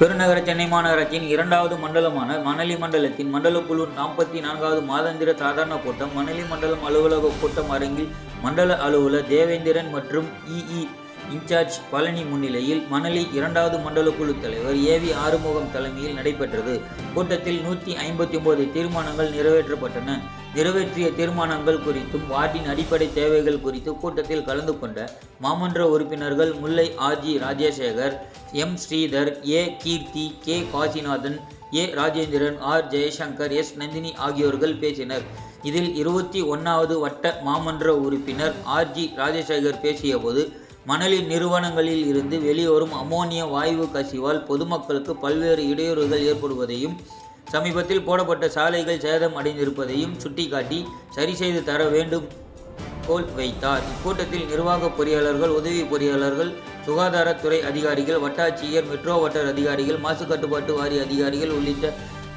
பெருநகர சென்னை மாநகராட்சியின் இரண்டாவது மண்டலமான மணலி மண்டலத்தின் மண்டல குழு நாற்பத்தி நான்காவது மாதாந்திர சாதாரண கூட்டம் மணலி மண்டலம் அலுவலக கூட்டம் அரங்கில் மண்டல அலுவலர் தேவேந்திரன் மற்றும் இஇ இன்சார்ஜ் பழனி முன்னிலையில் மணலி இரண்டாவது மண்டல குழு தலைவர் ஏவி ஆறுமுகம் தலைமையில் நடைபெற்றது. கூட்டத்தில் நூற்றி ஐம்பத்தி ஒன்பது தீர்மானங்கள் நிறைவேற்றப்பட்டன. நிறைவேற்றிய தீர்மானங்கள் குறித்தும் வார்டின் அடிப்படை தேவைகள் குறித்து கூட்டத்தில் கலந்து கொண்ட மாமன்ற உறுப்பினர்கள் Mullai R G Rajasekar M Sridhar A Keerthi K Kasinathan A Rajendran R Jayashankar S Nandini ஆகியோர்கள் பேசினர். இதில் இருபத்தி ஒன்றாவது வட்ட மாமன்ற உறுப்பினர் ஆர்ஜி ராஜசேகர் பேசியபோது மணலின் நிறுவனங்களில் இருந்து வெளிவரும் அமோனிய வாயு கசிவால் பொதுமக்களுக்கு பல்வேறு இடையூறுகள் ஏற்படுவதையும் சமீபத்தில் போடப்பட்ட சாலைகள் சேதம் அடைந்திருப்பதையும் சுட்டிக்காட்டி சரி செய்து தர வேண்டும் கோல் வைத்தார். இக்கூட்டத்தில் நிர்வாக பொறியாளர்கள் உதவி பொறியாளர்கள் சுகாதாரத்துறை அதிகாரிகள் வட்டாட்சியர் மெட்ரோ வட்டார அதிகாரிகள் மாசு கட்டுப்பாட்டு வாரிய அதிகாரிகள் உள்ளிட்ட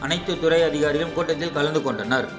அனைத்து துறை அதிகாரிகளும் கூட்டத்தில் கலந்து கொண்டனர்.